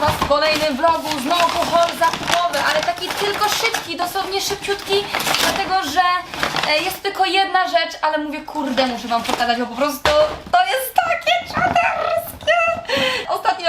Was w kolejnym vlogu, znowu haul zakupy, ale taki tylko szybki, dosłownie szybciutki, dlatego że e, jest tylko jedna rzecz, ale mówię, kurde, muszę Wam pokazać, bo po prostu to jest takie czaderskie.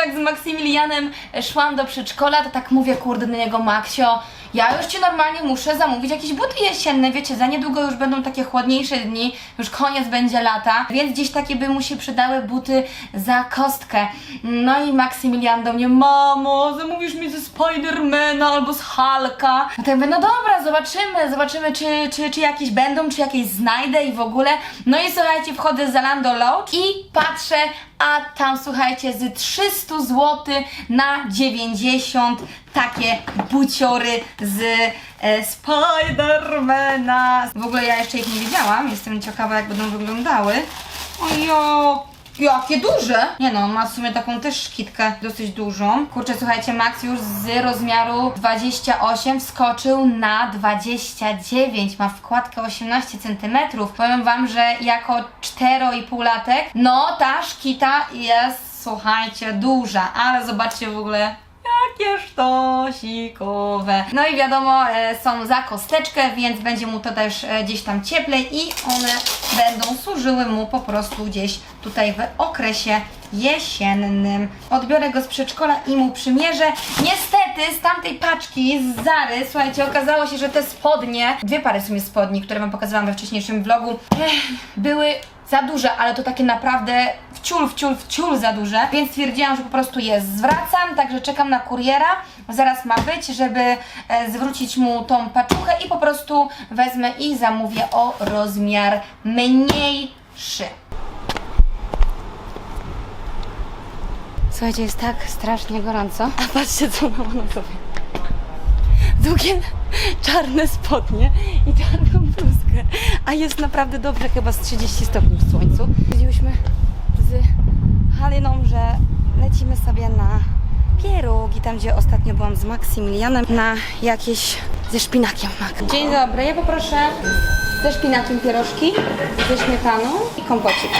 Jak z Maksymilianem szłam do przedszkola, to tak mówię, kurde, do niego, Maksio, ja już Ci normalnie muszę zamówić jakieś buty jesienne, wiecie, za niedługo już będą takie chłodniejsze dni, już koniec będzie lata, więc gdzieś takie by mu się przydały buty za kostkę. No i Maksymilian do mnie, mamo, zamówisz mi ze Spidermana albo z Hulka. No ja mówię, no dobra, zobaczymy, zobaczymy czy, czy, czy jakieś będą, czy jakieś znajdę i w ogóle. No i słuchajcie, wchodzę z Zalando Lounge i patrzę, a tam słuchajcie, z 300 zł na 90 takie buciory z e, Spidermana. W ogóle ja jeszcze ich nie widziałam, jestem ciekawa jak będą wyglądały. Ojo, jakie duże! Nie no, ma w sumie taką też szkitkę dosyć dużą. Kurczę, słuchajcie, Max już z rozmiaru 28 wskoczył na 29. Ma wkładkę 18 cm. Powiem wam, że jako 4,5 latek, no ta szkita jest, słuchajcie, duża, ale zobaczcie w ogóle Jakie sztosikowe. No i wiadomo, e, są za kosteczkę, więc będzie mu to też e, gdzieś tam cieplej i one będą służyły mu po prostu gdzieś tutaj w okresie jesiennym. Odbiorę go z przedszkola i mu przymierzę. Niestety z tamtej paczki z Zary, słuchajcie, okazało się, że te spodnie, dwie pary w sumie spodni, które Wam pokazywałam we wcześniejszym vlogu, ech, były za duże, ale to takie naprawdę wciul, wciul, wciul za duże, więc stwierdziłam, że po prostu je zwracam, także czekam na kuriera, zaraz ma być, żeby e, zwrócić mu tą paczuchę i po prostu wezmę i zamówię o rozmiar mniejszy. Słuchajcie, jest tak strasznie gorąco. A patrzcie, co ona ma na sobie. Długie, czarne spodnie i bluzkę. A jest naprawdę dobrze, chyba z 30 stopni w słońcu. Stwierdziłyśmy z Haliną, że lecimy sobie na pierogi, tam gdzie ostatnio byłam z Maksymilianem, na jakieś ze szpinakiem. Dzień dobry, ja poproszę ze szpinakiem pierożki, ze śmietaną i kompocik.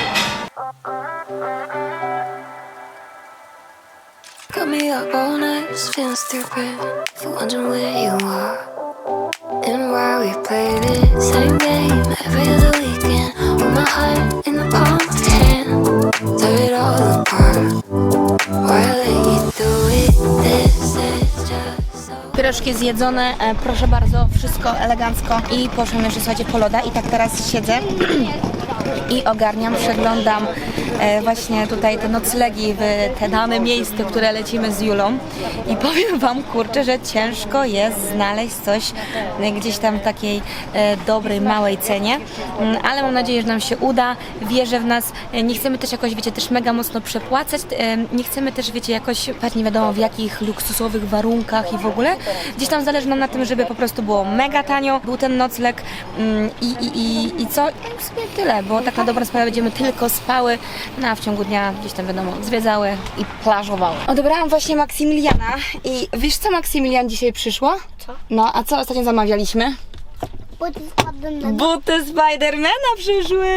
Got me up all night, feeling stupid. For wondering where you are and why we play the same every zjedzone, e, proszę bardzo, wszystko elegancko i poszłam jeszcze, słuchajcie, po loda i tak teraz siedzę i ogarniam, przeglądam właśnie tutaj te noclegi w te dane miejsce, które lecimy z Julą. I powiem Wam, kurczę, że ciężko jest znaleźć coś e, gdzieś tam w takiej e, dobrej, małej cenie, Mm, ale mam nadzieję, że nam się uda, wierzę w nas, E, nie chcemy też jakoś, wiecie, też mega mocno przepłacać, e, nie chcemy też, wiecie, jakoś, nie wiadomo w jakich luksusowych warunkach i w ogóle, gdzieś tam zależy nam na tym, żeby po prostu było mega tanio, był ten nocleg mm, i, i, i, i co? I w sumie tyle, bo tak na dobrą sprawę będziemy tylko spały, no a w ciągu dnia gdzieś tam wiadomo, zwiedzały i plażowały. Odebrałam właśnie Maksymiliana i wiesz co Maksymilian dzisiaj przyszło? Co? No, a co ostatnio zamawialiśmy? Buty spadłem na Buty Spidermana przyszły!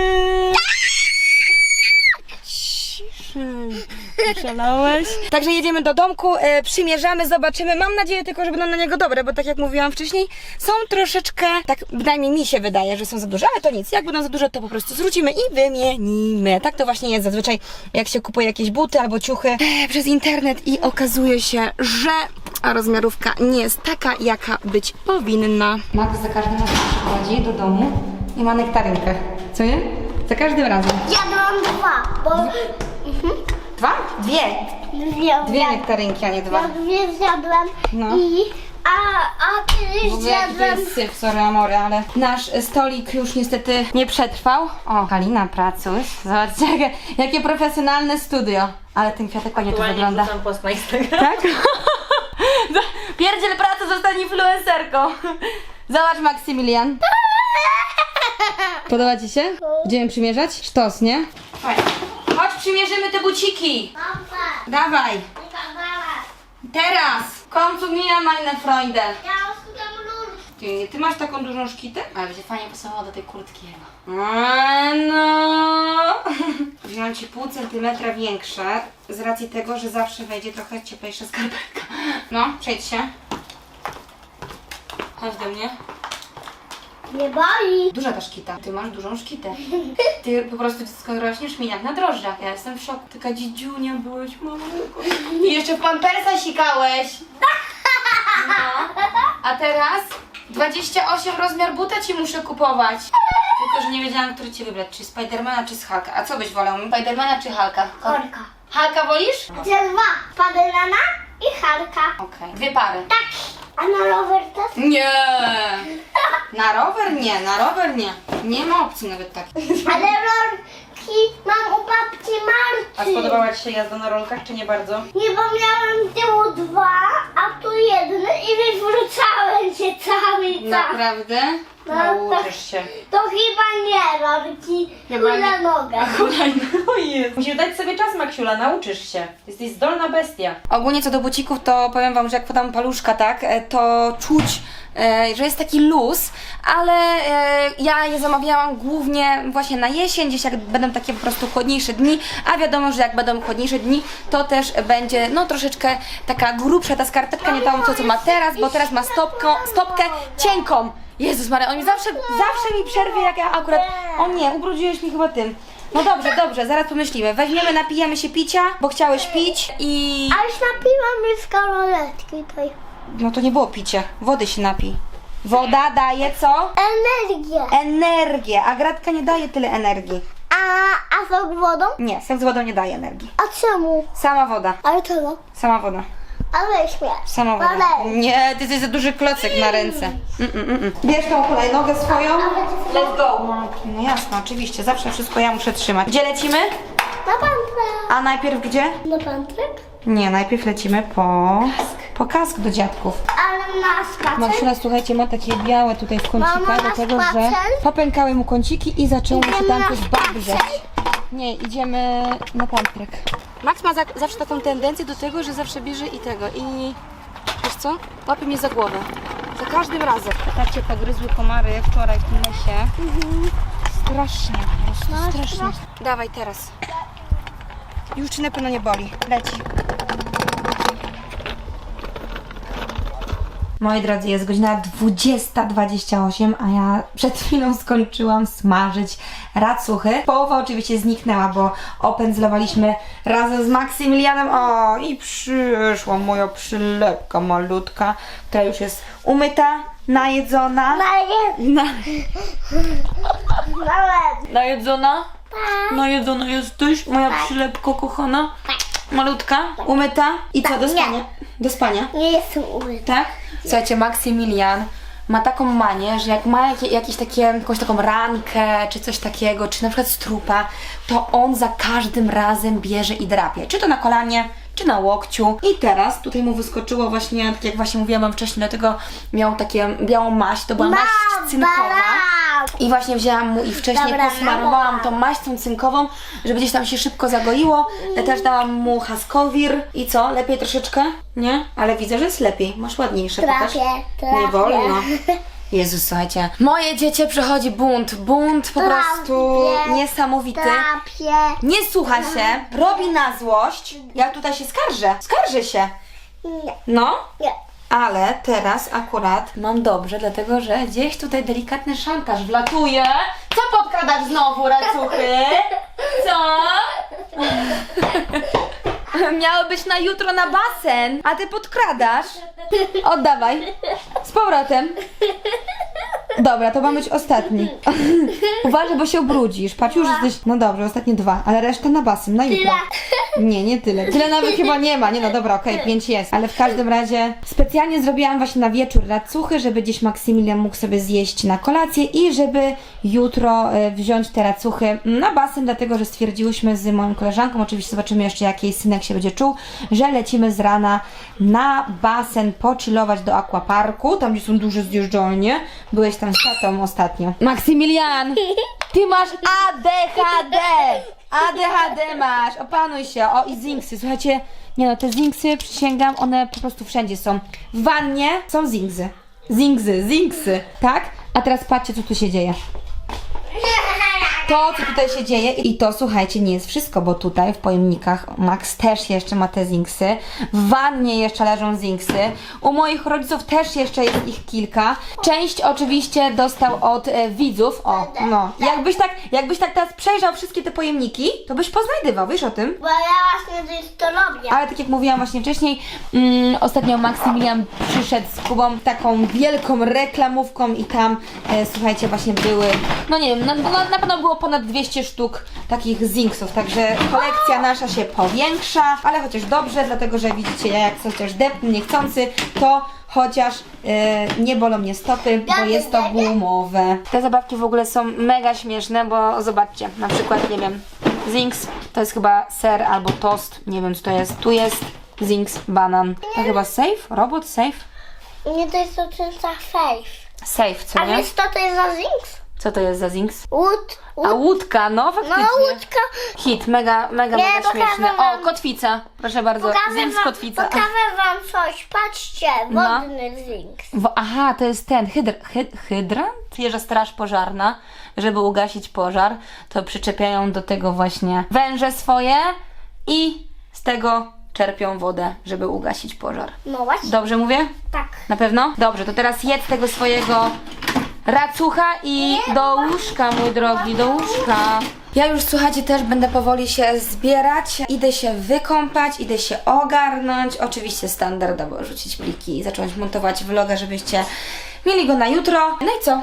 Ciszej. Szalałeś? Także jedziemy do domku, e, przymierzamy, zobaczymy. Mam nadzieję tylko, że będą na niego dobre, bo tak jak mówiłam wcześniej, są troszeczkę, tak bynajmniej mi się wydaje, że są za duże, ale to nic. Jak będą za duże, to po prostu zrzucimy i wymienimy. Tak to właśnie jest zazwyczaj, jak się kupuje jakieś buty albo ciuchy e, przez internet i okazuje się, że rozmiarówka nie jest taka, jaka być powinna. Max za każdym razem przychodzi do domu i ma nektarynkę. Co nie? Za każdym razem. Jadłam dwa, bo Dwa? Dwie. dwie, Dwie nektarynki, a nie dwa. Ja dwie zjadłam No. i a, a ty W ogóle jaki to zjadłam jest syf, sorry amory, ale nasz stolik już niestety nie przetrwał. O, Kalina Pracuś. Zobaczcie, jakie, jakie profesjonalne studio. Ale ten kwiatek ładnie tu wygląda. post na Instagram. Tak? Pierdziel pracy, zostań influencerką. Zobacz Maksymilian. Podoba Ci się? Będziemy przymierzać? Sztos, nie? Chodź, przymierzymy te buciki. Papa, Dawaj. Teraz. W końcu mija meine Freunde. Ja. Ty, ty masz taką dużą szkitę? Ale będzie fajnie pasowało do tej kurtki chyba. A, no. Wziąłem ci pół centymetra większe z racji tego, że zawsze wejdzie trochę cieplejsza skarpetka. No, przejdź się. Chodź do mnie. Nie boli. Duża ta szkita. Ty masz dużą szkitę. Ty po prostu dziecko rośniesz mi jak na drożdżach. Ja jestem w szoku. Taka dzidziunia byłeś, mamo. I jeszcze w pampersa sikałeś. No. A teraz 28 rozmiar buta ci muszę kupować. Tylko, że nie wiedziałam, który ci wybrać. Czy Spidermana, czy z Hulka. A co byś wolał? Spidermana czy Hulka? Korka. Hulka wolisz? Te dwa. Banana i harka. Okej. Dwie pary. Tak. A na rower też? Nie. Na rower nie, na rower nie. Nie ma opcji nawet takiej. Ale rolki mam u babci A spodobała Ci się jazda na rolkach, czy nie bardzo? Nie, bo miałem tyłu dwa, a tu jeden i wywrócałem się cały czas. Naprawdę? No, Nauczysz się. To chyba nie rolki, Chyba chyba nie. nogę. O jest. Musisz dać sobie czas, Maksiula, nauczysz się. Jesteś zdolna bestia. Ogólnie co do bucików, to powiem Wam, że jak podam paluszka, tak, e, to czuć, e, że jest taki luz, ale e, ja je zamawiałam głównie właśnie na jesień, gdzieś jak będą takie po prostu chłodniejsze dni, a wiadomo, że jak będą chłodniejsze dni, to też będzie no troszeczkę taka grubsza ta skarpetka, nie tą co, co ma teraz, bo teraz ma stopką, stopkę cienką. Jezus Maria, on mi zawsze, zawsze mi przerwie, jak ja akurat, o nie, ubrudziłeś mi chyba tym. No dobrze, dobrze, zaraz pomyślimy. Weźmiemy, napijemy się picia, bo chciałeś pić i... A już napiłam mi z karoletki tej. No to nie było picie. Wody się napij. Woda daje co? Energię. Energię, a gratka nie daje tyle energii. A, a sok wodą? Nie, seks z wodą nie daje energii. A czemu? Sama woda, Ale czego? sama woda, A weź mnie. sama woda. Ale- Nie, ty jesteś za duży klocek na ręce. Mm, mm, mm, mm. Bierz tą hulajnogę swoją. Let's go. No jasne, oczywiście, zawsze wszystko ja muszę trzymać. Gdzie lecimy? Na pantrę. A najpierw gdzie? Na pantrek? Nie, najpierw lecimy po... Po kask do dziadków. Ale na spacer? Maksiula, słuchajcie, ma takie białe tutaj w kącikach, Mama, na dlatego że spacer? popękały mu kąciki i zaczęło mu się Idziemy tam na coś spacer? babrzeć. Nie, idziemy na pantrek. Max ma za, zawsze taką tendencję do tego, że zawsze bierze i tego, i wiesz co? Łapie mnie za głowę. Za każdym razem. Tak cię pogryzły komary wczoraj w tym lesie. Strasznie, po prostu strasznie. Dawaj teraz. Już ci na pewno nie boli. Leci. Moi drodzy, jest godzina 20.28, a ja przed chwilą skończyłam smażyć racuchy. Połowa oczywiście zniknęła, bo opędzlowaliśmy razem z Maksymilianem. O, i przyszła moja przylepka malutka, która już jest umyta, najedzona. Na nie. Na, Nawet. najedzona? Najedzona jesteś, moja przylepko kochana? Malutka, umyta i co, do spania? Do spania? Nie jestem umyta. Tak? Słuchajcie, Maksymilian ma taką manię, że jak ma jakie, jakieś takie, jakąś taką rankę, czy coś takiego, czy na przykład strupa, to on za każdym razem bierze i drapie. Czy to na kolanie, czy na łokciu. I teraz tutaj mu wyskoczyło właśnie, tak jak właśnie mówiłam wcześniej, dlatego miał takie białą maść, to była maść cynkowa. I właśnie wzięłam mu i wcześniej Dobra, posmarowałam tą maścią cynkową, żeby gdzieś tam się szybko zagoiło. Ja też dałam mu haskowir. I co? Lepiej troszeczkę? Nie? Ale widzę, że jest lepiej. Masz ładniejsze. pokaż. Trafię, trafię. Nie wolno. Jezus, słuchajcie. Moje dziecię przechodzi bunt. Bunt po Trafię. prostu niesamowity. Trapię. Nie słucha się, robi na złość. Ja tutaj się skarżę. Skarżę się. Nie. No, Nie. ale teraz akurat mam dobrze, dlatego że gdzieś tutaj delikatny szantaż wlatuje. Co podkradasz znowu, racuchy? Co? Miało być na jutro na basen, a ty podkradasz. Oddawaj. Z powrotem. Dobra, to ma być ostatni. Uważaj, bo się ubrudzisz. Patrz, już jesteś... No dobrze, ostatnie dwa, ale reszta na basen, na jutro. Nie, nie tyle. Tyle nawet chyba nie ma. Nie no, dobra, okej, pięć jest. Ale w każdym razie specjalnie zrobiłam właśnie na wieczór racuchy, żeby gdzieś Maksymilian mógł sobie zjeść na kolację i żeby jutro e, wziąć te racuchy na basen, dlatego że stwierdziłyśmy z moją koleżanką, oczywiście zobaczymy jeszcze jak jej synek się będzie czuł, że lecimy z rana na basen pochillować do aquaparku, tam gdzie są duże zjeżdżalnie. Byłeś tam z tatą ostatnio. Maksymilian! Ty masz ADHD! ADHD masz! Opanuj się! O i zinksy, słuchajcie, nie no, te zinksy, przysięgam, one po prostu wszędzie są. W wannie są zinksy. Zinksy, zinksy, tak? A teraz patrzcie, co tu się dzieje. To, co tutaj się dzieje i to, słuchajcie, nie jest wszystko, bo tutaj w pojemnikach Max też jeszcze ma te zinksy. W wannie jeszcze leżą zinksy. U moich rodziców też jeszcze jest ich kilka. Część oczywiście dostał od e, widzów. O, no. Jakbyś tak, jakbyś tak teraz przejrzał wszystkie te pojemniki, to byś poznajdywał, wiesz o tym? Bo ja właśnie to, to robię. Ale tak jak mówiłam właśnie wcześniej, mm, ostatnio Maksymilian przyszedł z Kubą taką wielką reklamówką i tam, e, słuchajcie, właśnie były, no nie wiem, na, na, na pewno było ponad 200 sztuk takich zinksów, także kolekcja nasza się powiększa, ale chociaż dobrze, dlatego że widzicie, ja jak chociaż depnę niechcący, to chociaż e, nie bolą mnie stopy, bo jest to gumowe. Te zabawki w ogóle są mega śmieszne, bo zobaczcie, na przykład, nie wiem, Zinks to jest chyba ser albo tost, nie wiem co to jest. Tu jest Zinks banan. To chyba safe? Robot safe? Nie, to jest to ten za faith. Safe, co A nie? wiesz co to jest za Zinks? Co to jest za Zinks? Łód. A łódka, no faktycznie. No łódka. Hit, mega, mega, Nie, mega pokażę śmieszny. O, wam. kotwica, proszę bardzo. Zinks wam, kotwica. pokażę wam coś. Patrzcie, No. wodny Zinks. Wo- Aha, to jest ten, hydr, hyd, hydrant? Straż pożarna, żeby ugasić pożar, to przyczepiają do tego właśnie węże swoje i z tego czerpią wodę, żeby ugasić pożar. No właśnie. Dobrze mówię? Tak. Na pewno? Dobrze, to teraz jedz tego swojego racucha i do łóżka, mój drogi, do łóżka. Ja już, słuchajcie, też będę powoli się zbierać. Idę się wykąpać, idę się ogarnąć. Oczywiście standardowo rzucić pliki i zacząć montować vloga, żebyście mieli go na jutro. No i co?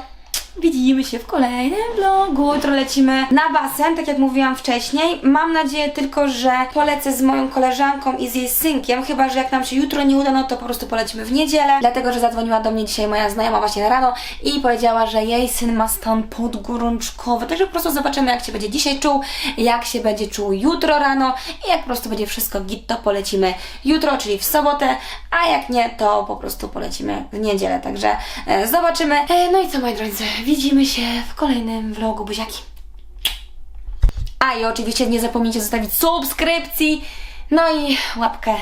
Widzimy się w kolejnym vlogu. Jutro lecimy na basen, tak jak mówiłam wcześniej. Mam nadzieję tylko, że polecę z moją koleżanką i z jej synkiem. Chyba, że jak nam się jutro nie uda, no to po prostu polecimy w niedzielę. Dlatego, że zadzwoniła do mnie dzisiaj moja znajoma właśnie na rano i powiedziała, że jej syn ma stan podgorączkowy. Także po prostu zobaczymy, jak się będzie dzisiaj czuł, jak się będzie czuł jutro rano i jak po prostu będzie wszystko git, to polecimy jutro, czyli w sobotę, a jak nie, to po prostu polecimy w niedzielę. Także e, zobaczymy. E, no i co, moi drodzy, widzimy się w kolejnym vlogu buziaki. A i oczywiście nie zapomnijcie zostawić subskrypcji, no i łapkę